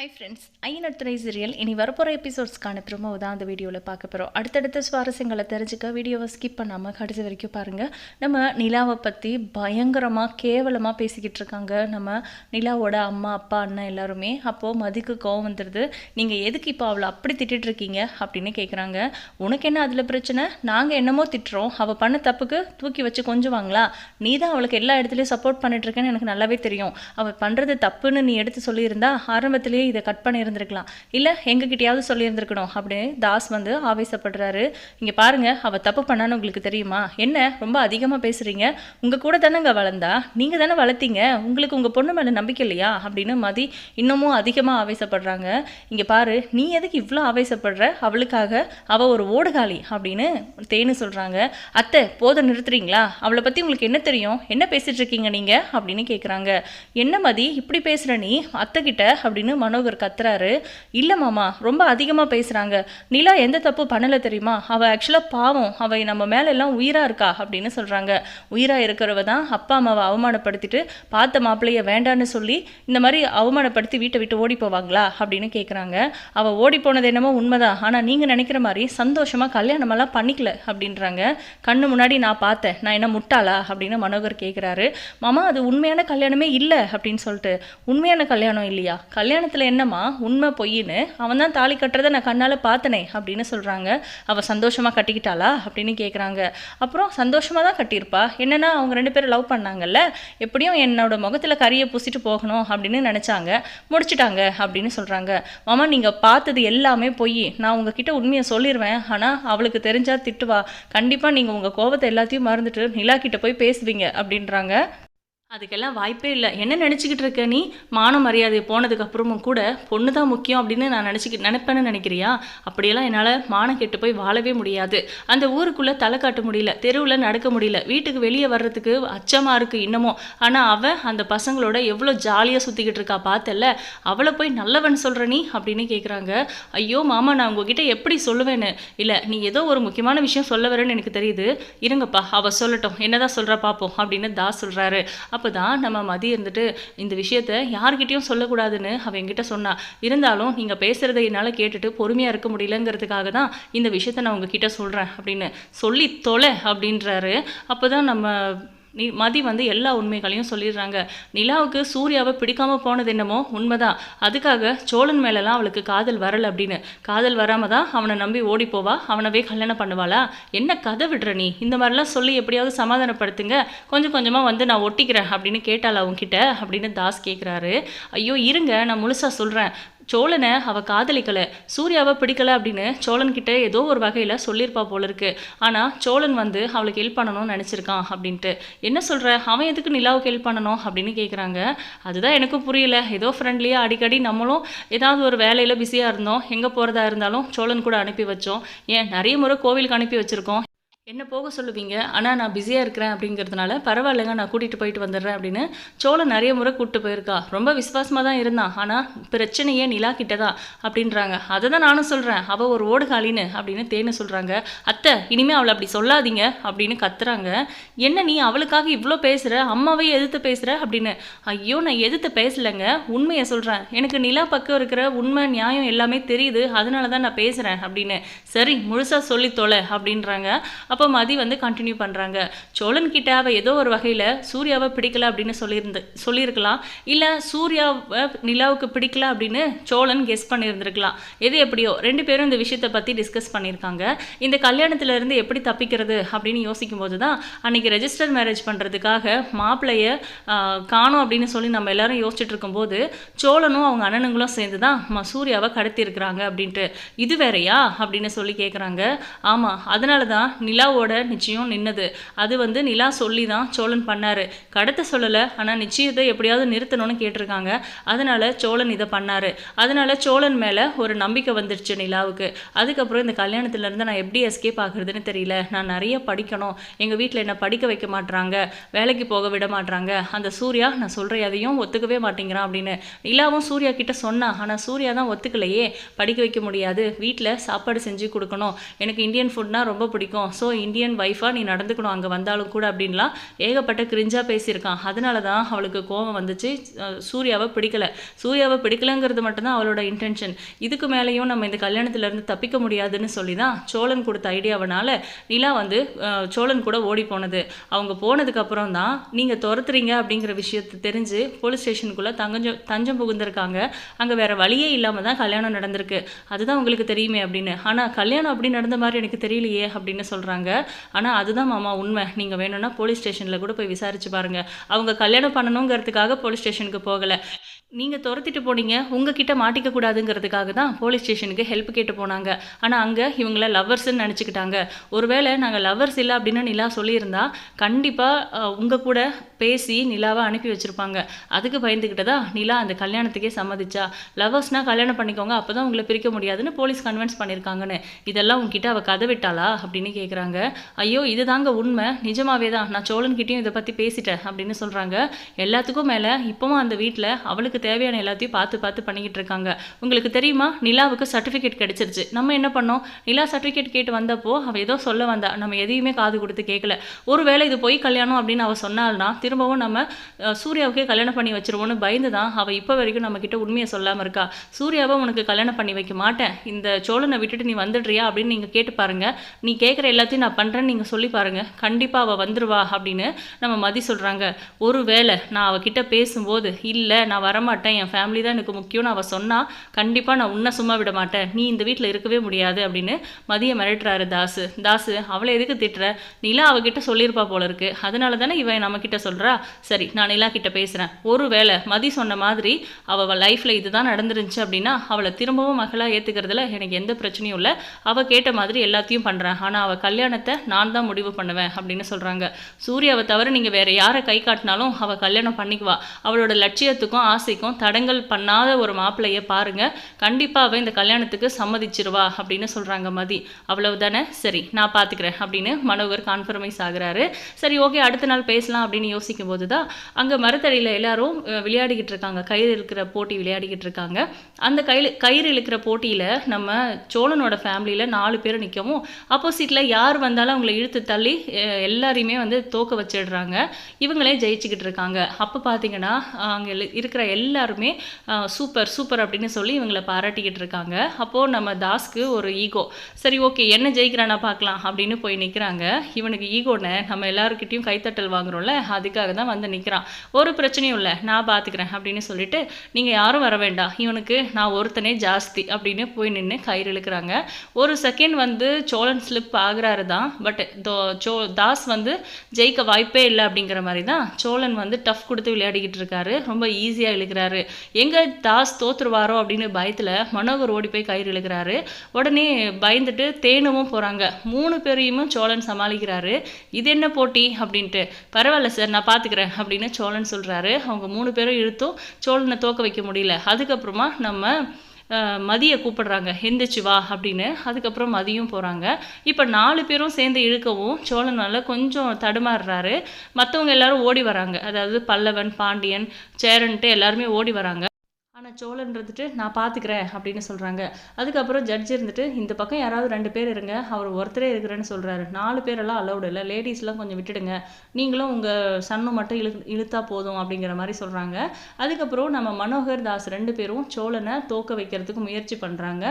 Hi friends ஐநத்துறை serial இனி வரப்போகிற எபிசோட்ஸ்க்கான promo தான் அந்த வீடியோவில் பார்க்க போகிறோம் அடுத்தடுத்த சுவாரஸ்யங்களை தெரிஞ்சுக்க வீடியோவை ஸ்கிப் பண்ணாமல் கடைசி வரைக்கும் பாருங்கள் நம்ம நிலாவை பற்றி பயங்கரமாக கேவலமாக பேசிக்கிட்டு இருக்காங்க. நம்ம நிலாவோட அம்மா அப்பா அண்ணன் எல்லாருமே. அப்போது மதிக்கு கோவம் வந்துடுது நீங்கள் எதுக்கு இப்போ அவளை அப்படி திட்டிட்டு இருக்கீங்க அப்படின்னு கேட்குறாங்க உனக்கு என்ன அதில் பிரச்சனை? நாங்கள் என்னமோ திட்டுறோம். அவள் பண்ண தப்புக்கு தூக்கி வச்சு கொஞ்சுவாங்களா? நீ தான் அவளுக்கு எல்லா இடத்துலையும் சப்போர்ட் பண்ணிட்டு இருக்கேன்னு எனக்கு நல்லாவே தெரியும். அவள் பண்ணுறது தப்புன்னு நீ எடுத்து சொல்லியிருந்தா ஆரம்பத்திலேயே இதை கட் பண்ணியிருந்திருக்கலாம். இல்லை எங்ககிட்டயாவது சொல்லியிருந்திருக்கணும் அப்படின்னு தாஸ் வந்து ஆவேசப்படுறாரு. இங்கே பாருங்க அவள் தப்பு பண்ணான்னு உங்களுக்கு தெரியுமா? என்ன ரொம்ப அதிகமாக பேசுகிறீங்க உங்கள் கூட தானேங்க வளர்ந்தா? நீங்கள் தானே வளர்த்தீங்க? உங்களுக்கு உங்கள் பொண்ணு மேலே நம்பிக்கை இல்லையா? அப்படின்னு மதி இன்னமும் அதிகமாக ஆவேசப்படுறாங்க. இங்கே பாரு நீ எதுக்கு இவ்வளோ ஆவேசப்படுற? அவளுக்காக அவள் ஒரு ஓடுகாலி அப்படின்னு தேனு சொல்கிறாங்க அத்தை போதை நிறுத்துறீங்களா? அவளை பற்றி உங்களுக்கு என்ன தெரியும்? என்ன பேசிட்டு இருக்கீங்க நீங்கள் அப்படின்னு கேட்குறாங்க என்ன மதி இப்படி பேசுகிற நீ? அத்தை கிட்ட அப்படின்னு மனோகர் கத்துறாரு. இல்லை மாமா ரொம்ப அதிகமாக பேசுகிறாங்க நிலா எந்த தப்பு பண்ணலை தெரியுமா? அவள் ஆக்சுவலாக பாவம். அவள் நம்ம மேலே எல்லாம் உயிராக இருக்கா? அப்படின்னு சொல்கிறாங்க உயிராக இருக்கிறவ தான் அப்பா அம்மாவை அவமானப்படுத்திட்டு பார்த்த மாப்பிள்ளைய வேண்டான்னு சொல்லி இந்த மாதிரி அவமானப்படுத்தி வீட்டை விட்டு ஓடி போவாங்களா? அப்படின்னு கேட்குறாங்க அவள் ஓடி போனது என்னமோ உண்மைதான். ஆனால் நீங்கள் நினைக்கிற மாதிரி சந்தோஷமாக கல்யாணமெல்லாம் பண்ணிக்கல அப்படின்றாங்க. கண்ணு முன்னாடி நான் பார்த்தேன். நான் என்ன முட்டாளா? அப்படின்னு மனோகர் கேட்குறாரு மாமா அது உண்மையான கல்யாணமே இல்லை அப்படின்னு சொல்லிட்டு. உண்மையான கல்யாணம் இல்லையா? கல்யாணத்தில் என்னம்மா? உண்மை பொய்ன்னு அவன் தான் தாலி கட்டுறதை நான் கண்ணால் பார்த்தனே அப்படின்னு சொல்கிறாங்க அவள் சந்தோஷமாக கட்டிக்கிட்டாளா? அப்படின்னு கேட்குறாங்க அப்புறம் சந்தோஷமாக தான் கட்டியிருப்பா. என்னென்னா அவங்க ரெண்டு பேரும் லவ் பண்ணாங்கல்ல? எப்படியும் என்னோட முகத்தில் கறியை பூசிட்டு போகணும் அப்படின்னு நினச்சாங்க. முடிச்சிட்டாங்க அப்படின்னு சொல்கிறாங்க மாமா நீங்கள் பார்த்தது எல்லாமே பொய். நான் உங்ககிட்ட உண்மையை சொல்லிடுவேன் ஆனால் அவளுக்கு தெரிஞ்சால் திட்டுவா. கண்டிப்பாக நீங்கள் உங்கள் கோவத்தை எல்லாத்தையும் மறந்துட்டு நிலா கிட்ட போய் பேசுவீங்க அப்படின்றாங்க. அதுக்கெல்லாம் வாய்ப்பே இல்லை. என்ன நினச்சிக்கிட்டு இருக்க நீ? மான மரியாதை போனதுக்கப்புறமும் கூட பொண்ணு தான் முக்கியம் அப்படின்னு நான் நினச்சிக்கி நினைப்பேன்னு நினைக்கிறியா? அப்படியெல்லாம் என்னால் மானம் கெட்டு போய் வாழவே முடியாது. அந்த ஊருக்குள்ளே தலை காட்ட முடியல தெருவில் நடக்க முடியல வீட்டுக்கு வெளியே வர்றதுக்கு அச்சமாக இருக்குது இன்னமும். ஆனால் அவள் அந்த பசங்களோட எவ்வளோ ஜாலியாக சுற்றிக்கிட்டு இருக்கா பார்த்தல்ல அவளை போய் நல்லவன் சொல்கிற நீ? அப்படின்னு கேட்குறாங்க ஐயோ மாமா நான் உங்ககிட்ட எப்படி சொல்லுவேன்னு? இல்லை நீ ஏதோ ஒரு முக்கியமான விஷயம் சொல்ல வரேன்னு எனக்கு தெரியுது. இருங்கப்பா அவள் சொல்லட்டும். என்னதான் சொல்கிறா பார்ப்போம் அப்படின்னு தாஸ் சொல்கிறாரு அப்போ தான் நம்ம மதி இருந்துட்டு இந்த விஷயத்த யார்கிட்டையும் சொல்லக்கூடாதுன்னு அவ என்கிட்ட சொன்னா. இருந்தாலும் நீங்கள் பேசுகிறத என்னால் கேட்டுட்டு பொறுமையாக இருக்க முடியலங்கிறதுக்காக தான் இந்த விஷயத்த நான் உங்ககிட்ட சொல்கிறேன் அப்படின்னு சொல்லி தொலை அப்படின்றாரு. அப்போ தான் நம்ம நீ மதி வந்து எல்லா உண்மைகளையும் சொல்லிடுறாங்க. நிலாவுக்கு சூர்யாவை பிடிக்காம போனது என்னமோ உண்மைதான். அதுக்காக சோழன் மேலெல்லாம் அவளுக்கு காதல் வரல அப்படின்னு. காதல் வராமல் தான் அவனை நம்பி ஓடி போவா அவனவே கல்யாணம் பண்ணுவாளா? என்ன கதை விடுற நீ? இந்த மாதிரிலாம் சொல்லி எப்படியாவது சமாதானப்படுத்துங்க. கொஞ்சம் கொஞ்சமாக வந்து நான் ஒட்டிக்கிறேன் அப்படின்னு கேட்டாள் அவங்ககிட்ட அப்படின்னு தாஸ் கேட்குறாரு ஐயோ இருங்க நான் முழுசாக சொல்கிறேன் சோழனை அவள் காதலிக்கலை. சூர்யாவை பிடிக்கலை அப்படின்னு சோழன்கிட்ட ஏதோ ஒரு வகையில் சொல்லியிருப்பா போல இருக்கு. ஆனால் சோழன் வந்து அவளுக்கு ஹெல்ப் பண்ணணும்னு நினச்சிருக்கான் அப்படின்ட்டு. என்ன சொல்கிற அவன் எதுக்கு நிலாவுக்கு ஹெல்ப் பண்ணணும் அப்படின்னு கேட்குறாங்க அதுதான் எனக்கும் புரியல. ஏதோ ஃப்ரெண்ட்லியாக அடிக்கடி நம்மளும் ஏதாவது ஒரு வேலையில் பிஸியாக இருந்தோம். எங்கே போகிறதா இருந்தாலும் சோழன் கூட அனுப்பி வச்சோம். ஏன் நிறைய முறை கோவிலுக்கு அனுப்பி வச்சுருக்கோம். என்ன போக சொல்லுவீங்க? ஆனால் நான் பிஸியாக இருக்கிறேன் அப்படிங்கிறதுனால பரவாயில்லைங்க நான் கூட்டிகிட்டு போயிட்டு வந்துடுறேன் அப்படின்னு சோழன் நிறைய முறை கூப்பிட்டு போயிருக்கா. ரொம்ப விசுவாசமாக தான் இருந்தான். ஆனால் பிரச்சனையே நிலா கிட்டதா? அப்படின்றாங்க. அதை தான் நானும் சொல்கிறேன் அவள் ஒரு ஓடுகாலின்னு அப்படின்னு தேனு சொல்கிறாங்க அத்தை இனிமேல் அவளை அப்படி சொல்லாதீங்க அப்படின்னு கத்துறாங்க. என்ன நீ அவளுக்காக இவ்வளோ பேசுகிற அம்மாவே எதிர்த்து பேசுகிற அப்படின்னு. ஐயோ நான் எதிர்த்து பேசலைங்க. உண்மையை சொல்கிறேன் எனக்கு நிலா பக்கம் இருக்கிற உண்மை நியாயம் எல்லாமே தெரியுது. அதனால தான் நான் பேசுகிறேன் அப்படின்னு. சரி முழுசாக சொல்லி தொலை அப்படின்றாங்க. அப்போ மதி வந்து கண்டினியூ பண்ணுறாங்க சோழன் கிட்ட அவள் ஏதோ ஒரு வகையில் சூர்யாவை பிடிக்கல அப்படின்னு சொல்லியிருந்து சொல்லியிருக்கலாம். இல்லை சூர்யாவை நிலாவுக்கு பிடிக்கல அப்படின்னு சோழன் கெஸ் பண்ணியிருந்திருக்கலாம். எது எப்படியோ ரெண்டு பேரும் இந்த விஷயத்தை பற்றி டிஸ்கஸ் பண்ணியிருக்காங்க. இந்த கல்யாணத்துலேருந்து எப்படி தப்பிக்கிறது அப்படின்னு யோசிக்கும் போது தான் அன்னைக்கு ரெஜிஸ்டர் மேரேஜ் பண்ணுறதுக்காக மாப்பிள்ளைய காணும் காணோம் அப்படின்னு சொல்லி நம்ம எல்லாரும் யோசிச்சுட்டு இருக்கும்போது சோழனும் அவங்க அண்ணனுங்களும் சேர்ந்து தான் சூர்யாவை கடத்தியிருக்கிறாங்க அப்படின்ட்டு. இது வேறையா? அப்படின்னு சொல்லி கேட்குறாங்க ஆமாம் அதனால தான் நிலாவோட நிச்சயம் நின்னது. அது வந்து நிலா சொல்லி தான் சோழன் பண்ணாரு. கடத்த சொல்லலை ஆனால் நிச்சயத்தை எப்படியாவது நிறுத்தணும்னு கேட்டிருக்காங்க. அதனால சோழன் இதை பண்ணாரு. அதனால சோழன் மேலே ஒரு நம்பிக்கை வந்துடுச்சு நிலாவுக்கு. அதுக்கப்புறம் இந்த கல்யாணத்துல இருந்து நான் எப்படி எஸ்கேப் ஆகுறதுன்னு தெரியல. நான் நிறைய படிக்கணும். எங்கள் வீட்டில் என்னை படிக்க வைக்க மாட்றாங்க. வேலைக்கு போக விட மாட்றாங்க. அந்த சூர்யா நான் சொல்கிற எதையும் ஒத்துக்கவே மாட்டேங்கிறான் அப்படின்னு. நிலாவும் சூர்யா கிட்ட சொன்னா ஆனால் சூர்யா தான் ஒத்துக்கலையே. படிக்க வைக்க முடியாது. வீட்டில் சாப்பாடு செஞ்சு கொடுக்கணும். எனக்கு இந்தியன் ஃபுட்னா ரொம்ப பிடிக்கும். ஸோ இந்தியன் ஒய்ஃபாக நீ நடந்துக்கணும் அங்கே வந்தாலும் கூட அப்படின்லாம் ஏகப்பட்ட கிரிஞ்சாக பேசியிருக்கான். அதனால தான் அவளுக்கு கோபம் வந்துச்சு. சூர்யாவை பிடிக்கல. சூர்யாவை பிடிக்கலங்கிறது மட்டும்தான் அவளோட இன்டென்ஷன் இதுக்கு மேலேயும் நம்ம இந்த கல்யாணத்துலேருந்து தப்பிக்க முடியாதுன்னு சொல்லி தான் சோழன் கொடுத்த ஐடியாவனால நிலா வந்து சோழன் கூட ஓடி போனது. அவங்க போனதுக்கப்புறம் தான் நீங்கள் துரத்துறீங்க அப்படிங்கிற விஷயத்தை தெரிஞ்சு போலீஸ் ஸ்டேஷனுக்குள்ளே தங்கஞ்சம் தஞ்சம் புகுந்திருக்காங்க. அங்கே வேற வழியே இல்லாமல் தான் கல்யாணம் நடந்திருக்கு. அதுதான் உங்களுக்கு தெரியுமே அப்படின்னு. ஆனால் கல்யாணம் அப்படி நடந்த மாதிரி எனக்கு தெரியலையே அப்படின்னு சொல்கிறாங்க ஆனால் அதுதான் மாமா உண்மை. நீங்கள் வேணும்னா போலீஸ் ஸ்டேஷனில் கூட போய் விசாரிச்சு பாருங்க. அவங்க கல்யாணம் பண்ணணுங்கிறதுக்காக போலீஸ் ஸ்டேஷனுக்கு போகலை. நீங்கள் துரத்திட்டு போனீங்க உங்ககிட்ட மாட்டிக்க கூடாதுங்கிறதுக்காக தான் போலீஸ் ஸ்டேஷனுக்கு ஹெல்ப் கேட்டு போனாங்க. ஆனால் அங்கே இவங்கள லவ்வர்ஸ்ன்னு நினச்சிக்கிட்டாங்க. ஒருவேளை நாங்கள் லவ்வர்ஸ் இல்லை அப்படின்னு நிலா சொல்லியிருந்தா கண்டிப்பாக உங்கள் கூட பேசி நிலாவை அனுப்பி வச்சுருப்பாங்க. அதுக்கு பயந்துக்கிட்டதா நிலா அந்த கல்யாணத்துக்கே சம்மதிச்சா. லவ்வர்ஸ்னால் கல்யாணம் பண்ணிக்கோங்க அப்போ தான் உங்களை பிரிக்க முடியாதுன்னு போலீஸ் கன்வின்ஸ் பண்ணியிருக்காங்கன்னு. இதெல்லாம் உங்ககிட்ட அவள் கதை விட்டாளா அப்படின்னு கேட்குறாங்க ஐயோ இது தாங்க உண்மை. நிஜமாவே தான். நான் சோழன்கிட்டையும் இதை பற்றி பேசிட்டேன் அப்படின்னு சொல்கிறாங்க எல்லாத்துக்கும் மேலே இப்போவும் அந்த வீட்டில் அவளுக்கு தேவையான எல்லாத்தையும் பார்த்து பார்த்து பண்ணிக்கிட்டு இருக்காங்க. உங்களுக்கு தெரியுமா? நிலாவுக்கு சர்டிஃபிகேட் கிடைச்சிருச்சு. நம்ம என்ன பண்ணோம்? நிலா சர்டிஃபிகேட் கேட்டு வந்தப்போ அவள் ஏதோ சொல்ல வந்தா. நம்ம எதையுமே காது கொடுத்து கேட்கல ஒருவேளை இது போய் கல்யாணம் அப்படின்னு அவள் சொன்னால்னா திரும்பவும் நம்ம சூர்யாவுக்கே கல்யாணம் பண்ணி வச்சிருவோன்னு பயந்து தான் அவள் இப்போ வரைக்கும் நம்மக்கிட்ட உண்மையை சொல்லாமல் இருக்கா. சூர்யாவை உனக்கு கல்யாணம் பண்ணி வைக்க மாட்டேன். இந்த சோழனை விட்டுட்டு நீ வந்துடுறியா அப்படின்னு நீங்கள் கேட்டு பாருங்க. நீ கேட்குற எல்லாத்தையும் நான் பண்ணுறேன்னு நீங்கள் சொல்லி பாருங்க. கண்டிப்பாக அவள் வந்துடுவா அப்படின்னு நம்ம மதி சொல்கிறாங்க ஒருவேளை நான் அவகிட்ட பேசும்போது இல்லை நான் வரமாட்டேன். என் ஃபேமிலி தான் எனக்கு முக்கியம்னு அவள் சொன்னால் கண்டிப்பாக நான் உன்னை சும்மா விட மாட்டேன் நீ இந்த வீட்டில் இருக்கவே முடியாது அப்படின்னு மதிய மிரட்டுறாரு தாசு. தாசு அவளை எதுக்கு திட்டுற? நிலா அவகிட்ட சொல்லியிருப்பா போல இருக்கு. அதனால தானே இவன் நம்மக்கிட்ட சொல்கிறா சரி நான் நிலா கிட்ட பேசுகிறேன் ஒரு வேளை மதி சொன்ன மாதிரி அவள் லைஃப்பில் இதுதான் நடந்துருந்துச்சு அப்படின்னா அவளை திரும்பவும் மகளாக ஏற்றுக்கிறதுல எனக்கு எந்த பிரச்சனையும் இல்லை. அவள் கேட்ட மாதிரி எல்லாத்தையும் பண்ணுறேன் ஆனால் அவள் கல்யாணத்தை நான் தான் முடிவு பண்ணுவேன் அப்படின்னு சொல்கிறாங்க சூர்யாவை தவிர நீங்கள் வேறு யாரை கை காட்டினாலும் அவள் கல்யாணம் பண்ணிக்குவா. அவளோட லட்சியத்துக்கும் ஆசைக்கும் தடங்கல் பண்ணாத ஒரு மாப்பிள்ளையை பாருங்க. கண்டிப்பாக அவள் இந்த கல்யாணத்துக்கு சம்மதிச்சிருவா அப்படின்னு சொல்கிறாங்க மதி. அவ்வளவு தானே சரி நான் பார்த்துக்கிறேன் அப்படின்னு மனோகர் கான்ஃபர்மைஸ் ஆகுறாரு. சரி ஓகே அடுத்த நாள் பேசலாம் அப்படின்னு யோசிக்கும் போது தான் அங்கே மரத்தடியில் எல்லாரும் விளையாடிக்கிட்டு இருக்காங்க. கயிறு இழுக்கிற போட்டி விளையாடிக்கிட்டு இருக்காங்க. அந்த கயிறு கயிறு இழுக்கிற போட்டியில் நம்ம சோழனோட ஃபேமிலியில் நாலு பேர் நிற்கவும் ஆப்போசிட்டில் யார் வந்தாலும் அவங்கள இழுத்து தள்ளி எல்லாரையுமே வந்து தோக்க வச்சிடுறாங்க. இவங்களே ஜெயிச்சுக்கிட்டு இருக்காங்க. அப்போ பார்த்தீங்கன்னா அங்கே இருக்கிற எல்லா எல்லாருமே சூப்பர் சூப்பர் அப்படின்னு சொல்லி இவங்களை பாராட்டிக்கிட்டு இருக்காங்க. அப்போது நம்ம தாஸ்க்கு ஒரு ஈகோ. சரி ஓகே என்ன ஜெயிக்கிறானா பார்க்கலாம் அப்படின்னு போய் நிற்கிறாங்க இவனுக்கு ஈகோன்னு நம்ம எல்லாருக்கிட்டையும் கைத்தட்டல் வாங்குறோம்ல அதுக்காக தான் வந்து நிற்கிறான் ஒரு பிரச்சனையும் இல்லை நான் பார்த்துக்கிறேன் அப்படின்னு சொல்லிட்டு நீங்கள் யாரும் வர வேண்டாம். இவனுக்கு நான் ஒருத்தனே ஜாஸ்தி அப்படின்னு போய் நின்று கயிறு இழுக்கிறாங்க. ஒரு செகண்ட் வந்து சோழன் ஸ்லிப் ஆகுறாரு தான் பட் சோ தாஸ் வந்து ஜெயிக்க வாய்ப்பே இல்லை அப்படிங்கிற மாதிரி தான் சோழன் வந்து டஃப் கொடுத்து விளையாடிக்கிட்டு இருக்காரு. ரொம்ப ஈஸியாக இழுக்கிறாரு. எங்கே தாஸ் தோற்றுருவாரோ அப்படின்னு பயத்தில் மனோகர் ஓடி போய் கயிறு இழுக்கிறாரு. உடனே பயந்துட்டு தேனுவும் போகிறாங்க மூணு பேரையுமே சோழன் சமாளிக்கிறாரு. இது என்ன போட்டி? அப்படின்ட்டு. பரவாயில்ல சார் நான் பார்த்துக்கிறேன் அப்படின்னு சோழன் சொல்கிறாரு அவங்க மூணு பேரும் இழுத்தும் சோழனை தோக்க வைக்க முடியல. அதுக்கப்புறமா நம்ம மதியை கூப்பிடுறாங்க. எந்திரிச்சு வா அப்படின்னு. அதுக்கப்புறம் மதியும் போகிறாங்க இப்போ நாலு பேரும் சேர்ந்து இழுக்கவும் சோழனால கொஞ்சம் தடுமாறுறாரு. மற்றவங்க எல்லாரும் ஓடி வராங்க. அதாவது பல்லவன் பாண்டியன் சேரன்ட்டு எல்லாருமே ஓடி வராங்க. ஆனால் சோழன் இருந்துட்டு நான் பார்த்துக்கிறேன் அப்படின்னு சொல்கிறாங்க அதுக்கப்புறம் ஜட்ஜ் இருந்துட்டு இந்த பக்கம் யாராவது ரெண்டு பேர் இருங்க அவர் ஒருத்தரே இருக்கிறேன்னு சொல்கிறாரு நாலு பேரெல்லாம் அலௌடு இல்லை. லேடிஸ்லாம் கொஞ்சம் விட்டுடுங்க. நீங்களும் உங்கள் சன்னு மட்டும் இழு இழுத்தா போதும் அப்படிங்கிற மாதிரி சொல்கிறாங்க அதுக்கப்புறம் நம்ம மனோகர் தாஸ் ரெண்டு பேரும் சோழனை தோக்க வைக்கிறதுக்கு முயற்சி பண்ணுறாங்க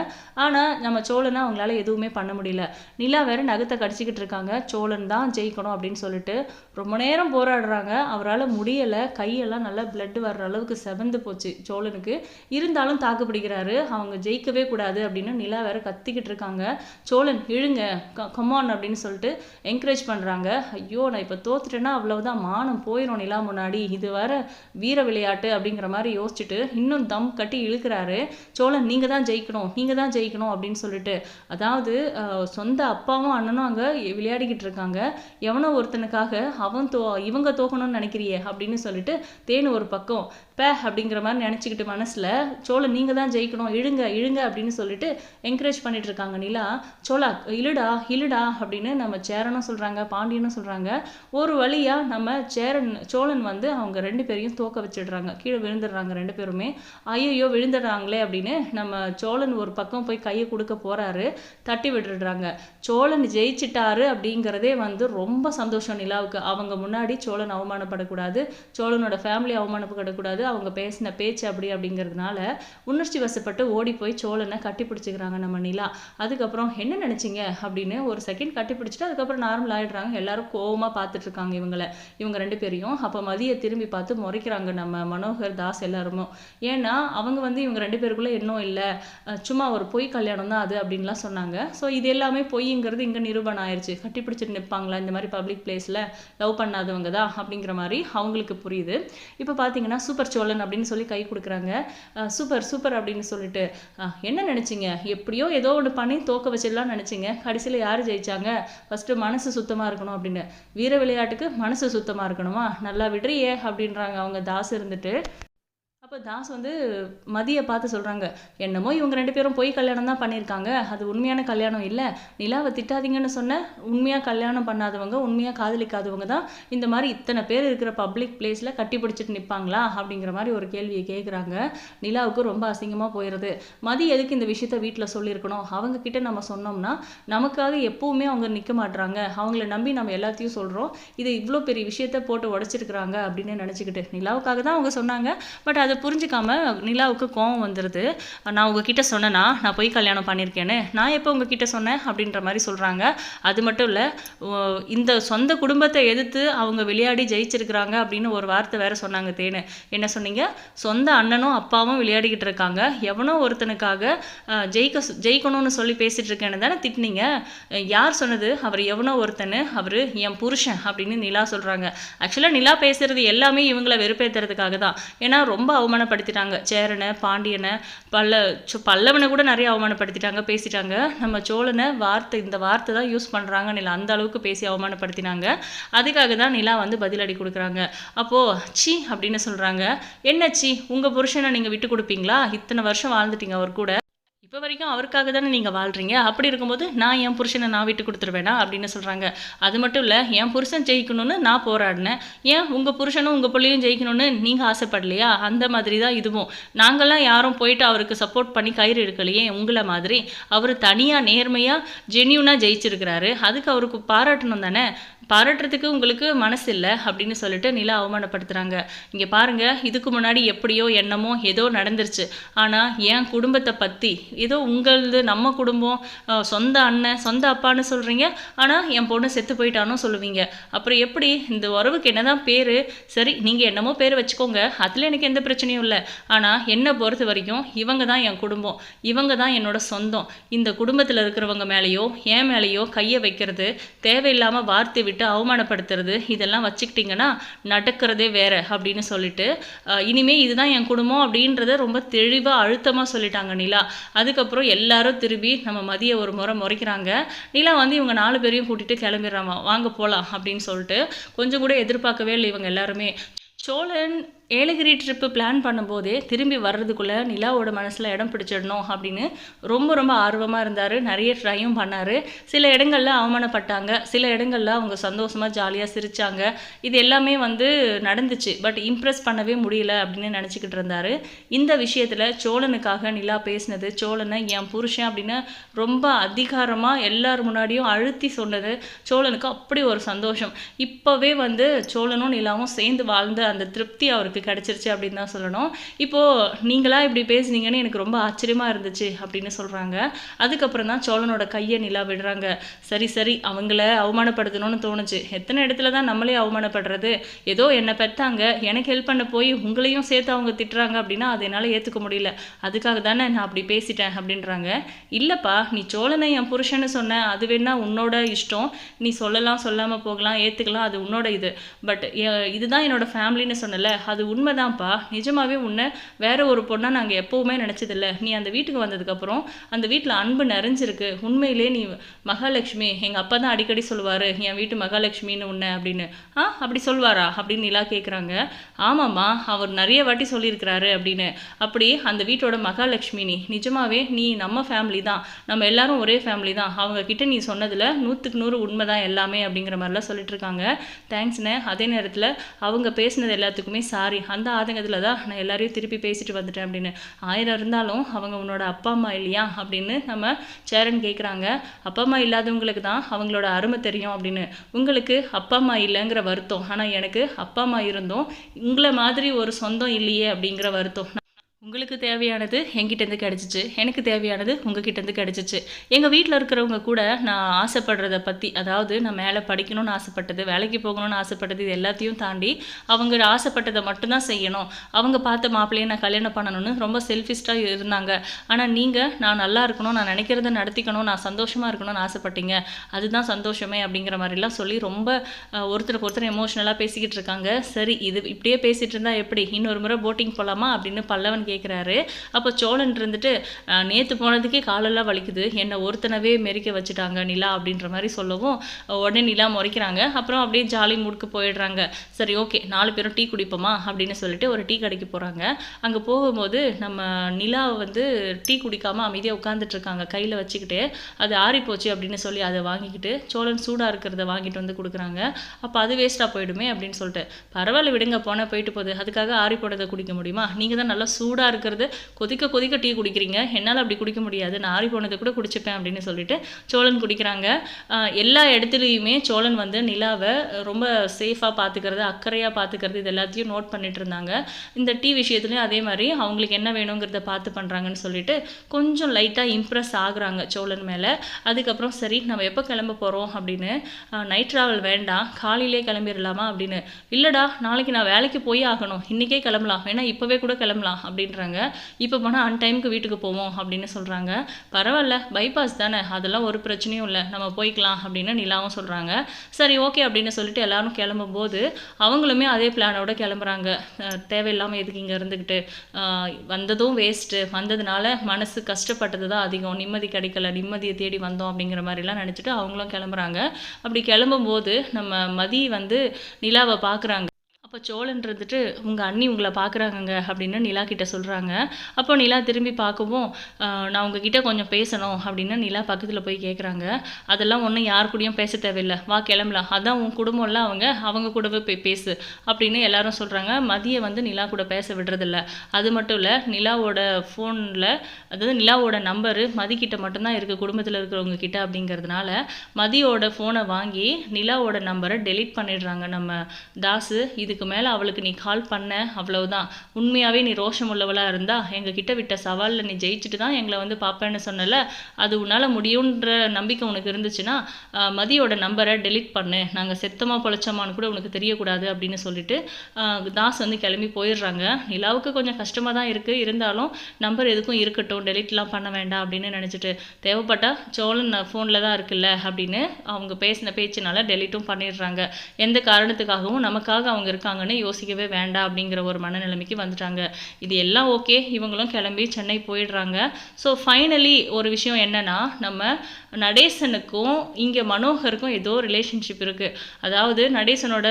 ஆனால் நம்ம சோழனை அவங்களால எதுவுமே பண்ண முடியல. நிலா வேற நகத்தை கடிச்சிக்கிட்டு இருக்காங்க. சோழன் தான் ஜெயிக்கணும் அப்படின்னு சொல்லிட்டு ரொம்ப நேரம் போராடுறாங்க. அவரால் முடியலை. கையெல்லாம் நல்லா பிளட் வர்ற அளவுக்கு செவந்து போச்சு சோழனுக்கு. இருந்தாலும் தாக்கு பிடிக்கிறாரு அவங்க ஜெயிக்கவே கூடாது அப்படின்னு நிலா வேற கத்திக்கிட்டு இருக்காங்க. சோழன் இழுங்க கமான் அப்படின்னு சொல்லிட்டு என்கரேஜ் பண்ணுறாங்க ஐயோ நான் இப்போ தோத்துட்டேன்னா அவ்வளவுதான் மானம் போயிடும் நிலா முன்னாடி. இது வேற வீர விளையாட்டு அப்படிங்கிற மாதிரி யோசிச்சுட்டு இன்னும் தம் கட்டி இழுக்கிறாரு. சோழன் நீங்கள் தான் ஜெயிக்கணும் நீங்கள் தான் ஜெயிக்கணும் அப்படின்னு சொல்லிட்டு. அதாவது சொந்த அப்பாவும் அண்ணனும் அங்கே விளையாடிக்கிட்டு இருக்காங்க. எவனோ ஒருத்தனுக்காக அவன் தோ இவங்க தோக்கணும்னு நினைக்கிறியே அப்படின்னு சொல்லிட்டு தேனு ஒரு பக்கம் பே அப்படிங்கிற மாதிரி நினச்சிக்கிட்டு மனசு மனசில் சோழன் நீங்கள் தான் ஜெயிக்கணும் இழுங்க இழுங்க அப்படின்னு சொல்லிட்டு என்கரேஜ் பண்ணிட்டு இருக்காங்க நிலா. சோழா இழுடா இழுடா அப்படின்னு நம்ம சேரனும் சொல்கிறாங்க பாண்டியனும் சொல்கிறாங்க ஒரு வழியாக நம்ம சேரன் சோழன் வந்து அவங்க ரெண்டு பேரையும் தோக்க வச்சிடுறாங்க கீழே விழுந்துடுறாங்க ரெண்டு பேருமே. ஐயோ விழுந்துடுறாங்களே அப்படின்னு நம்ம சோழன் ஒரு பக்கம் போய் கையை கொடுக்க போறாரு தட்டி விட்டுடுறாங்க. சோழன் ஜெயிச்சிட்டாரு அப்படிங்கிறதே வந்து ரொம்ப சந்தோஷம் நிலாவுக்கு. அவங்க முன்னாடி சோழன் அவமானப்படக்கூடாது சோழனோட ஃபேமிலி அவமானப்படக்கூடாது அவங்க பேசின பேச்சு அப்படி அப்படிங்கிறதுனால உணர்ச்சி வசப்பட்டு ஓடி போய் சோழனை கட்டி பிடிச்சிக்கிறாங்க நம்ம நிலா. அதுக்கப்புறம் என்ன நினச்சிங்க? அப்படின்னு ஒரு செகண்ட் கட்டி பிடிச்சிட்டு அதுக்கப்புறம் நார்மல் ஆகிடுறாங்க எல்லாரும் கோவமாக பார்த்துட்டு இருக்காங்க இவங்கள. இவங்க ரெண்டு பேரையும். அப்போ மதிய திரும்பி பார்த்து முறைக்கிறாங்க நம்ம மனோகர் தாஸ் எல்லாருமோ. ஏன்னா அவங்க வந்து இவங்க ரெண்டு பேருக்குள்ள இன்னும் இல்லை. சும்மா ஒரு பொய் கல்யாணம் தான் அது அப்படின்லாம் சொன்னாங்க. ஸோ இது எல்லாமே பொய்ங்கிறது இங்கே நிரூபணம் ஆயிடுச்சு கட்டி பிடிச்சிட்டு நிற்பாங்களா இந்த மாதிரி பப்ளிக் பிளேஸில் லவ் பண்ணாதவங்க தான் அப்படிங்கிற மாதிரி அவங்களுக்கு புரியுது. இப்போ பார்த்தீங்கன்னா சூப்பர் சோழன் அப்படின்னு சொல்லி கை கொடுக்குறாங்க. சூப்பர் சூப்பர் அப்படின்னு சொல்லிட்டு என்ன நினச்சிங்க? எப்படியோ ஏதோ ஒன்று பண்ணி தோக்க வச்சிடலாம் நினச்சிங்க. கடைசியில் யார் ஜெயிச்சாங்க? ஃபஸ்ட்டு மனசு சுத்தமாக இருக்கணும் அப்படின்னு. வீர விளையாட்டுக்கு மனசு சுத்தமாக இருக்கணுமா? நல்லா விடுறியே அப்படின்றாங்க அவங்க தாஸ் இருந்துட்டு. அப்போ தாஸ் வந்து மதியை பார்த்து சொல்கிறாங்க என்னமோ இவங்க ரெண்டு பேரும் போய் கல்யாணம் தான் பண்ணியிருக்காங்க. அது உண்மையான கல்யாணம் இல்லை. நிலாவை திட்டாதீங்கன்னு சொன்ன உண்மையாக கல்யாணம் பண்ணாதவங்க உண்மையாக காதலிக்காதவங்க தான் இந்த மாதிரி இத்தனை பேர் இருக்கிற பப்ளிக் பிளேஸில் கட்டி பிடிச்சிட்டு நிற்பாங்களா அப்படிங்கிற மாதிரி ஒரு கேள்வியை கேட்குறாங்க நிலாவுக்கு ரொம்ப அசிங்கமாக போயிடுது மதி எதுக்கு இந்த விஷயத்த வீட்டில் சொல்லியிருக்கணும்? அவங்க கிட்ட நம்ம சொன்னோம்னா நமக்காக எப்பவுமே அவங்க நிற்க மாட்டுறாங்க அவங்கள நம்பி நம்ம எல்லாத்தையும் சொல்கிறோம் இது இவ்வளோ பெரிய விஷயத்த போட்டு உடச்சிருக்கிறாங்க அப்படின்னு நினச்சிக்கிட்டு நிலாவுக்காக தான் அவங்க சொன்னாங்க. பட் அது புரிஞ்சிக்காமல் நிலாவுக்கு கோவம் வந்துடுது நான் உங்ககிட்ட சொன்னேனா நான் போய் கல்யாணம் பண்ணியிருக்கேன்னு நான் எப்போ உங்ககிட்ட சொன்னேன்? அப்படின்ற மாதிரி சொல்கிறாங்க அது மட்டும் இல்லை இந்த சொந்த குடும்பத்தை எதிர்த்து அவங்க விளையாடி ஜெயிச்சிருக்கிறாங்க அப்படின்னு ஒரு வார்த்தை வேற சொன்னாங்க தேனு. என்ன சொன்னீங்க? சொந்த அண்ணனும் அப்பாவும் விளையாடிக்கிட்டு இருக்காங்க. எவனோ ஒருத்தனுக்காக ஜெயிக்க ஜெயிக்கணும்னு சொல்லி பேசிகிட்டு இருக்கேன்னு தானே திட்டினீங்க? யார் சொன்னது? அவர் எவனோ ஒருத்தனு அவர் என் புருஷன் அப்படின்னு நிலா சொல்கிறாங்க ஆக்சுவலாக நிலா பேசுறது எல்லாமே இவங்களை வெறுப்பேற்றுறதுக்காக தான். ஏன்னா ரொம்ப அவமானப்படுத்திட்டாங்க. சேரனை பாண்டியனை பல்ல பல்லவனை கூட நிறைய அவமானப்படுத்திட்டாங்க பேசிட்டாங்க. நம்ம சோழனை வார்த்தை இந்த வார்த்தை தான் யூஸ் பண்ணுறாங்க நிலா. அந்த அளவுக்கு பேசி அவமானப்படுத்தினாங்க. அதுக்காக தான் நிலா வந்து பதிலடி கொடுக்குறாங்க. அப்போது சி அப்படின்னு சொல்கிறாங்க என்ன சி? உங்கள் புருஷனை நீங்கள் விட்டு கொடுப்பீங்களா? இத்தனை வருஷம் வாழ்ந்துட்டீங்க அவர் கூட. இப்போ வரைக்கும் அவருக்காக தானே நீங்கள் வாழ்கிறீங்க அப்படி இருக்கும்போது நான் என் புருஷனை நான் விட்டு கொடுத்துருவேனா? அப்படின்னு சொல்கிறாங்க அது மட்டும் இல்லை என் புருஷன் ஜெயிக்கணும்னு நான் போராடினேன். ஏன்? உங்கள் புருஷனும் உங்கள் பிள்ளையும் ஜெயிக்கணும்னு நீங்கள் ஆசைப்படலையா? அந்த மாதிரி தான் இதுவும். நாங்கள்லாம் யாரும் போயிட்டு அவருக்கு சப்போர்ட் பண்ணி கயிறு எடுக்கலையே உங்களை மாதிரி. அவர் தனியாக நேர்மையாக ஜென்யூனாக ஜெயிச்சிருக்கிறாரு. அதுக்கு அவருக்கு பாராட்டணும் தானே? பாராட்டுறதுக்கு உங்களுக்கு மனசு இல்லை அப்படின்னு சொல்லிட்டு நிலா அவமானப்படுத்துகிறாங்க இங்கே பாருங்கள் இதுக்கு முன்னாடி எப்படியோ என்னமோ ஏதோ நடந்துருச்சு. ஆனால் என் குடும்பத்தை பற்றி ஏதோ உங்களது நம்ம குடும்பம் சொந்த அண்ணன் சொந்த அப்பான்னு சொல்கிறீங்க ஆனால் என் பொண்ணு செத்து போயிட்டானோ சொல்லுவீங்க. அப்புறம் எப்படி? இந்த உறவுக்கு என்ன தான் பேர்? சரி நீங்கள் என்னமோ பேர் வச்சுக்கோங்க. அதில் எனக்கு எந்த பிரச்சனையும் இல்லை. ஆனால் என்னை பொறுத்த வரைக்கும் இவங்க தான் என் குடும்பம். இவங்க தான் என்னோட சொந்தம். இந்த குடும்பத்தில் இருக்கிறவங்க மேலேயோ என் மேலேயோ கையை வைக்கிறது தேவையில்லாமல் வார்த்தை விட்டு அவமானப்படுத்துறது இதெல்லாம் வச்சுக்கிட்டிங்கன்னா நடக்கிறதே வேற அப்படின்னு சொல்லிட்டு இனிமேல் இதுதான் என் குடும்பம் அப்படின்றத ரொம்ப தெளிவாக அழுத்தமாக சொல்லிட்டாங்க நிலா. அது அதுக்கப்புறம் எல்லாரும் திரும்பி நம்ம மதிய ஒரு முறை முறைக்கிறாங்க. நிலா வந்து இவங்க நாலு பேரையும் கூட்டிட்டு கிளம்பிடுறாங்க வாங்க போகலாம் அப்படின்னு சொல்லிட்டு கொஞ்சம் கூட எதிர்பார்க்கவே இல்லை இவங்க எல்லாருமே. சோழன் ஏலகிரி ட்ரிப்பு பிளான் பண்ணும்போதே திரும்பி வர்றதுக்குள்ளே நிலாவோட மனசில் இடம் பிடிச்சிடணும் அப்படின்னு ரொம்ப ரொம்ப ஆர்வமாக இருந்தார். நிறைய ட்ரையும் பண்ணார். சில இடங்களில் அவமானப்பட்டாங்க. சில இடங்களில் அவங்க சந்தோஷமாக ஜாலியாக சிரிச்சாங்க. இது எல்லாமே வந்து நடந்துச்சு. பட் இம்ப்ரெஸ் பண்ணவே முடியல அப்படின்னு நினச்சிக்கிட்டு இருந்தார். இந்த விஷயத்தில் சோழனுக்காக நிலா பேசினது சோழனை என் புருஷன் அப்படின்னு ரொம்ப அதிகாரமாக எல்லார் முன்னாடியும் அழுத்தி சொன்னது சோழனுக்கு அப்படி ஒரு சந்தோஷம். இப்போவே வந்து சோழனும் நிலாவும் சேர்ந்து வாழ்ந்த அந்த திருப்தி அவருக்கு கிடச்சிருச்சு அப்படின்னு தான் சொல்லணும். இப்போது நீங்களா இப்படி பேசுனீங்கன்னு எனக்கு ரொம்ப ஆச்சரியமாக இருந்துச்சு அப்படின்னு சொல்கிறாங்க அதுக்கப்புறம் தான் சோழனோட கையை நிலா விடுறாங்க. சரி சரி அவங்கள அவமானப்படுத்தணும்னு தோணுச்சு. எத்தனை இடத்துல தான் நம்மளே அவமானப்படுறது? ஏதோ என்னை பெற்றாங்க எனக்கு ஹெல்ப் பண்ண போய் உங்களையும் சேர்த்து அவங்க திட்டுறாங்க அப்படின்னா அதை என்னால் ஏற்றுக்க முடியல. அதுக்காக தானே நான் அப்படி பேசிட்டேன் அப்படின்றாங்க. இல்லைப்பா நீ சோழனை என் புருஷன்னு சொன்ன அது வேணா உன்னோட இஷ்டம். நீ சொல்லலாம் சொல்லாமல் போகலாம் ஏற்றுக்கலாம் அது உன்னோட இது. பட் இதுதான் என்னோட ஃபேமிலின்னு சொன்னல அது உண்மைதான்ப்பா. நிஜமாகவே உன்னை வேற ஒரு பொண்ணாக நாங்கள் எப்போவுமே நினச்சதில்ல. நீ அந்த வீட்டுக்கு வந்ததுக்கப்புறம் அந்த வீட்டில் அன்பு நிறைஞ்சிருக்கு. உண்மையிலே நீ மகாலட்சுமி எங்கள் அப்பா தான் அடிக்கடி சொல்லுவார் என் வீட்டு மகாலட்சுமின்னு உன்னை அப்படின்னு. ஆ அப்படி சொல்வாரா அப்படின்னு நிலா கேட்குறாங்க ஆமாம்மா அவர் நிறைய வாட்டி சொல்லியிருக்கிறாரு அப்படின்னு. அப்படி அந்த வீட்டோட மகாலட்சுமி நீ நிஜமாவே நீ நம்ம ஃபேமிலி தான். நம்ம எல்லாரும் ஒரே ஃபேமிலி தான். அவங்க கிட்ட நீ சொன்னதில் நூற்றுக்கு நூறு உண்மை தான் எல்லாமே அப்படிங்கிற மாதிரிலாம் சொல்லிட்டு இருக்காங்க. தேங்க்ஸ்ண்ணே அதே நேரத்தில் அவங்க பேசினது எல்லாத்துக்குமே சாரி அந்த ஆதங்கத்தில் தான் நான் எல்லாரையும் திருப்பி பேசிட்டு வந்துட்டேன் அப்படின்னு. ஆயிரம் இருந்தாலும் அவங்க உன்னோட அப்பா அம்மா இல்லையா அப்படின்னு நம்ம சேரன் கேட்குறாங்க அப்பா அம்மா இல்லாதவங்களுக்கு தான் அவங்களோட அருமை தெரியும் அப்படின்னு. உங்களுக்கு அப்பா அம்மா இல்லைங்கிற வருத்தம். ஆனால் எனக்கு அப்பா அம்மா இருந்தும் உங்களை மாதிரி ஒரு சொந்தம் இல்லையே அப்படிங்கிற வருத்தம். உங்களுக்கு தேவையானது என்கிட்டேருந்து கிடச்சிச்சு. எனக்கு தேவையானது உங்ககிட்டேருந்து கிடச்சிச்சு. எங்கள் வீட்டில் இருக்கிறவங்க கூட நான் ஆசைப்படுறத பற்றி அதாவது நான் மேலே படிக்கணும்னு ஆசைப்பட்டது வேலைக்கு போகணும்னு ஆசைப்பட்டது இது எல்லாத்தையும் தாண்டி அவங்க ஆசைப்பட்டதை மட்டும்தான் செய்யணும். அவங்க பார்த்த மாப்பிள்ளையை நான் கல்யாணம் பண்ணணும்னு ரொம்ப செல்ஃபிஸ்டாக இருந்தாங்க. ஆனால் நீங்கள் நான் நல்லா இருக்கணும் நான் நினைக்கிறத நடத்திக்கணும் நான் சந்தோஷமாக இருக்கணும்னு ஆசைப்பட்டீங்க. அதுதான் சந்தோஷமே அப்படிங்கிற மாதிரிலாம் சொல்லி ரொம்ப ஒருத்தருக்கு ஒருத்தர் எமோஷ்னலாக பேசிக்கிட்டு இருக்காங்க. சரி இது இப்படியே பேசிகிட்டு இருந்தால் எப்படி? இன்னொரு முறை போட்டிங் போகலாமா அப்படின்னு பல்லவன் கேட்குறாரு அப்போ சோழன் இருந்துட்டு நேற்று போனதுக்கே காலெல்லாம் வலிக்குது. என்னை ஒருத்தனவே மெரிக்க வச்சுட்டாங்க நிலா அப்படின்ற மாதிரி சொல்லவும் உடனே நிலா முறைக்கிறாங்க. அப்புறம் அப்படியே ஜாலி மூடுக்கு போயிடுறாங்க. சரி ஓகே நாலு பேரும் டீ குடிப்போமா? அப்படின்னு சொல்லிட்டு ஒரு டீ கடைக்கு போகிறாங்க அங்கே போகும்போது நம்ம நிலா வந்து டீ குடிக்காமல் அமைதியாக உட்காந்துட்ருக்காங்க கையில் வச்சுக்கிட்டு. அது ஆறி போச்சு அப்படின்னு சொல்லி அதை வாங்கிக்கிட்டு சோழன் சூடாக இருக்கிறத வாங்கிட்டு வந்து கொடுக்குறாங்க. அப்போ அது வேஸ்ட்டாக போயிடுமே அப்படின்னு சொல்லிட்டு. பரவாயில்ல விடுங்க போனால் போயிட்டு போகுது. அதுக்காக ஆறி போனதை குடிக்க முடியுமா? நீங்கள் தான் நல்லா சூடாக இருக்கிறது. கொதிக்க கொதிக்க டீ குடிக்கிறீங்க. என்னால் அப்படி குடிக்க முடியாது. நான் ஆறி போனதை கூட குடிச்சுப்பேன் அப்படின்னு சொல்லிட்டு சோழன் குடிக்கிறாங்க. எல்லா இடத்துலையுமே சோழன் வந்து நிலாவை ரொம்ப சேஃபாக பார்த்துக்கிறது அக்கறையாக பார்த்துக்கிறது இது எல்லாத்தையும் நோட் பண்ணிட்டு இருந்தாங்க. இந்த டீ விஷயத்துலையும் அதே மாதிரி அவங்களுக்கு என்ன வேணுங்கிறத பார்த்து பண்ணுறாங்கன்னு சொல்லிட்டு கொஞ்சம் லைட்டாக இம்ப்ரெஸ் ஆகுறாங்க சோழன் மேலே. அதுக்கப்புறம் சரி நம்ம எப்போ கிளம்ப போகிறோம் அப்படின்னு நைட் ட்ராவல் வேண்டாம் காலையிலே கிளம்பிடலாமா அப்படின்னு. இல்லைடா நாளைக்கு நான் வேலைக்கு போய் ஆகணும். இன்றைக்கே கிளம்பலாம். வேணா இப்போவே கூட கிளம்பலாம் அப்படின்னு அப்படின்றாங்க. இப்போ போனால் அன் டைமுக்கு வீட்டுக்கு போவோம் அப்படின்னு சொல்கிறாங்க பரவாயில்ல பைபாஸ் தானே அதெல்லாம் ஒரு பிரச்சனையும் இல்லை நம்ம போய்க்கலாம் அப்படின்னு நிலாவும் சொல்கிறாங்க சரி ஓகே அப்படின்னு சொல்லிட்டு எல்லாரும் கிளம்பும்போது அவங்களுமே அதே பிளானோட கிளம்புறாங்க. தேவையில்லாமல் எதுக்கு இங்கே இருந்துக்கிட்டு வந்ததும் வேஸ்ட்டு வந்ததுனால மனசு கஷ்டப்பட்டது தான் அதிகம். நிம்மதி கிடைக்கல நிம்மதியை தேடி வந்தோம் அப்படிங்கிற மாதிரிலாம் நினச்சிட்டு அவங்களும் கிளம்புறாங்க. அப்படி கிளம்பும்போது நம்ம மதி வந்து நிலாவை பார்க்குறாங்க அப்போ சோழன் இருந்துட்டு உங்கள் அண்ணி உங்களை பார்க்குறாங்கங்க அப்படின்னு நிலா கிட்ட சொல்கிறாங்க அப்போ நிலா திரும்பி பார்க்கவும் நான் உங்ககிட்ட கொஞ்சம் பேசணும் அப்படின்னு நிலா பக்கத்தில் போய் கேட்குறாங்க அதெல்லாம் ஒன்றும் யார் கூடயும் பேச தேவையில்லை. வா கிளம்பலாம். அதான் உன் குடும்பம்லாம் அவங்க அவங்க கூடவே போய் பேசு அப்படின்னு எல்லாரும் சொல்கிறாங்க மதியை வந்து நிலா கூட பேச விடுறதில்ல. அது மட்டும் இல்லை நிலாவோட ஃபோனில் அதாவது நிலாவோட நம்பரு மதிக்கிட்ட மட்டும்தான் இருக்குது குடும்பத்தில் இருக்கிறவங்க கிட்ட அப்படிங்கிறதுனால மதியோட ஃபோனை வாங்கி நிலாவோட நம்பரை டெலீட் பண்ணிடுறாங்க நம்ம தாசு. இதுக்கு மேலே அவளுக்கு நீ கால் பண்ண அவ்வளவுதான். உண்மையாகவே நீ ரோஷம் உள்ளவளாக இருந்தா எங்கள் கிட்ட விட்ட சவாலில் நீ ஜெயிச்சுட்டு தான் எங்களை வந்து பார்ப்பேன்னு சொன்னல. அது உன்னால் முடியுன்ற நம்பிக்கை உனக்கு இருந்துச்சுன்னா மதியோட நம்பரை டெலீட் பண்ணு. நாங்கள் செத்தமாக பொழைச்சோமான்னு கூட உனக்கு தெரியக்கூடாது அப்படின்னு சொல்லிட்டு தாஸ் வந்து கிளம்பி போயிடுறாங்க. நிலாவுக்கு கொஞ்சம் கஷ்டமாக தான் இருக்குது இருந்தாலும் நம்பர் எதுக்கும் இருக்கட்டும். டெலிட்லாம் பண்ண வேண்டாம் அப்படின்னு நினச்சிட்டு தேவைப்பட்டா சோழன் ஃபோனில் தான் இருக்குல்ல அப்படின்னு அவங்க பேசின பேச்சுனால டெலீட்டும் பண்ணிடுறாங்க. எந்த காரணத்துக்காகவும் நமக்காக அவங்க இருக்காங்கன்னு யோசிக்கவே வேண்டாம் அப்படிங்கிற ஒரு மனநிலைமைக்கு வந்துட்டாங்க. இது எல்லாம் ஓகே இவங்களும் கிளம்பி சென்னை போயிடுறாங்க. ஸோ ஃபைனலி ஒரு விஷயம் என்னன்னா நம்ம நடேசனுக்கும் இங்கே மனோகருக்கும் ஏதோ ரிலேஷன்ஷிப் இருக்குது அதாவது நடேசனோட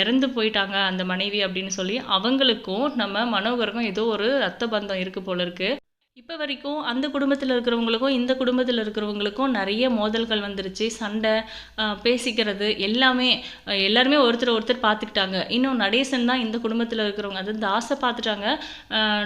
இறந்து போயிட்டாங்க அந்த மனைவி அப்படின்னு சொல்லி அவங்களுக்கும் நம்ம மனோகருக்கும் ஏதோ ஒரு ரத்த பந்தம் இருக்குது போல இருக்குது இப்போ வரைக்கும் அந்த குடும்பத்தில் இருக்கிறவங்களுக்கும் இந்த குடும்பத்தில் இருக்கிறவங்களுக்கும் நிறைய மோதல்கள் வந்துருச்சு. சண்டை பேசிக்கிறது எல்லாமே எல்லாருமே ஒருத்தர் ஒருத்தர் பார்த்துக்கிட்டாங்க இன்னும் நடேசன் தான் இந்த குடும்பத்தில் இருக்கிறவங்க. அது தாசை பார்த்துட்டாங்க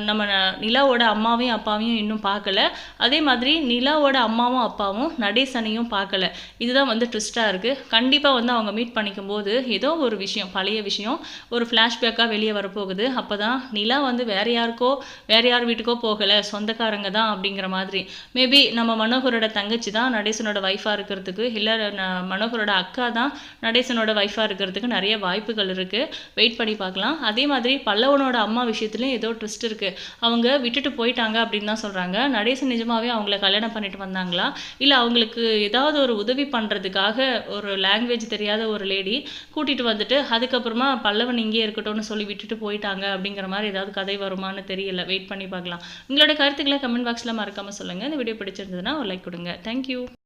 நம்ம ந- நிலாவோட அம்மாவையும் அப்பாவையும் இன்னும் பார்க்கல அதே மாதிரி நிலாவோட அம்மாவும் அப்பாவும் நடேசனையும் பார்க்கல இதுதான் வந்து ட்விஸ்ட்டாக இருக்குது கண்டிப்பாக வந்து அவங்க மீட் பண்ணிக்கும் போது ஏதோ ஒரு விஷயம் பழைய விஷயம் ஒரு ஃப்ளாஷ்பேக்காக வெளியே வரப்போகுது. அப்போ தான் நிலா வந்து வேறு யாருக்கோ வேறு யார் வீட்டுக்கோ போகலை. சொந்த சொந்தக்காரங்க தான் அப்படிங்கிற மாதிரி. மேபி நம்ம மனோகரோட தங்கச்சி தான் நடேசனோட ஒய்ஃபாக இருக்கிறதுக்கு இல்லை மனோகரோட அக்கா தான் நடேசனோட ஒய்ஃபாக இருக்கிறதுக்கு நிறைய வாய்ப்புகள் இருக்குது வெயிட் பண்ணி பார்க்கலாம். அதே மாதிரி பல்லவனோட அம்மா விஷயத்துலையும் ஏதோ ட்விஸ்ட் இருக்குது அவங்க விட்டுட்டு போயிட்டாங்க அப்படின்னு தான் சொல்கிறாங்க நடேசன் நிஜமாவே அவங்கள கல்யாணம் பண்ணிட்டு வந்தாங்களா? இல்லை அவங்களுக்கு ஏதாவது ஒரு உதவி பண்ணுறதுக்காக ஒரு லாங்குவேஜ் தெரியாத ஒரு லேடி கூட்டிகிட்டு வந்துட்டு அதுக்கப்புறமா பல்லவன் இங்கேயே இருக்கட்டும்னு சொல்லி விட்டுட்டு போயிட்டாங்க அப்படிங்கிற மாதிரி ஏதாவது கதை வருமான்னு தெரியல. வெயிட் பண்ணி பார்க்கலாம். உங்களோட கருத்துக்களை கமெண்ட் பாக்ஸில் மறக்காமல் சொல்லுங்கள் இந்த வீடியோ பிடிச்சிருந்ததுன்னா ஒரு லைக் கொடுங்க. தேங்க்யூ